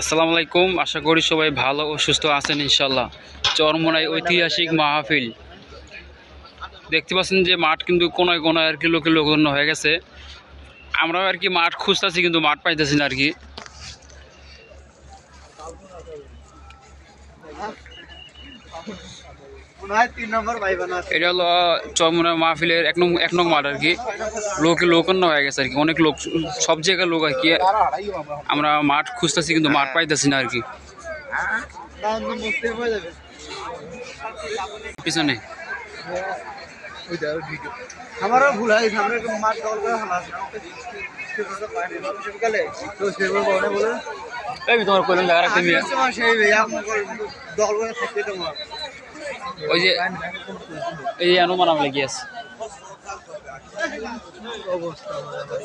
আসসালামু আলাইকুম। আশা করি সবাই ভালো ও সুস্থ আছেন ইনশাল্লাহ চরমোনাই ঐতিহাসিক মাহফিল। দেখতে পাচ্ছেন যে মাঠ কিন্তু কোনায় কোনায় আর কি লোকে লোকজন্য হয়ে গেছে। আমরাও আর কি মাঠ খুঁজতেছি কিন্তু মাঠ পাইতেছি না আর কি। এটা হলো চরমোনা মাহফিলের এক নং এক নং মাঠ আর কি। লোকে লোকান্ন হয়ে গেছে আর কি। অনেক লোক সব জায়গায় লোক আর কি। আমরা মাঠ খুঁজতেছি কিন্তু মাঠ পাইতেছি না আর কি। পিছনে। আমারও ভুল হয় আমরা মাঠ দল করে হালা তো সেগুলো বলে বলে এই তোমার কইলাম জায়গা রাখতে ভাই দল করে থাকতে তোমার। ওই যে এই অনুমান আমি লেগে আছে। অবস্থা ভাই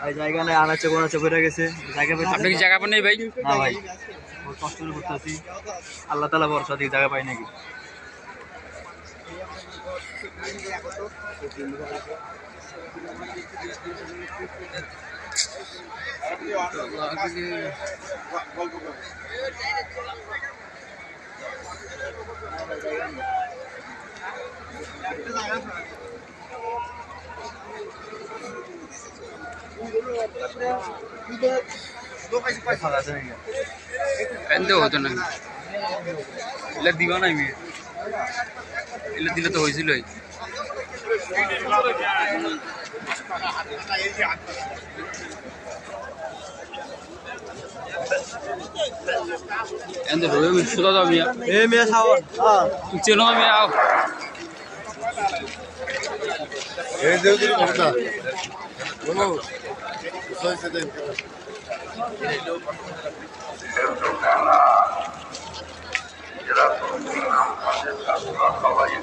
ভাই জায়গা নাই আনাচে কোনাচে বেড়ে গেছে। জায়গা পেতে আপনি কি জায়গা পান নেই ভাই? না ভাই বহুত কষ্ট করে করতেছি আল্লাহ তালা ভরসা দিয়ে জায়গা পাই নাকি। ফাঁকা এনতে হতো না। এলে দিবা নাই মেয়ে এলে দিলে তো হয়েছিলই এনতে রয়ে সুদা দাও মিয়া এ মেয়ে সাবন হ্যাঁ তুই চেনো আমি আও। এই কথা বলো Só esse daí. Eu tô canal. Graças a Deus, não fazer essa sua prova aí,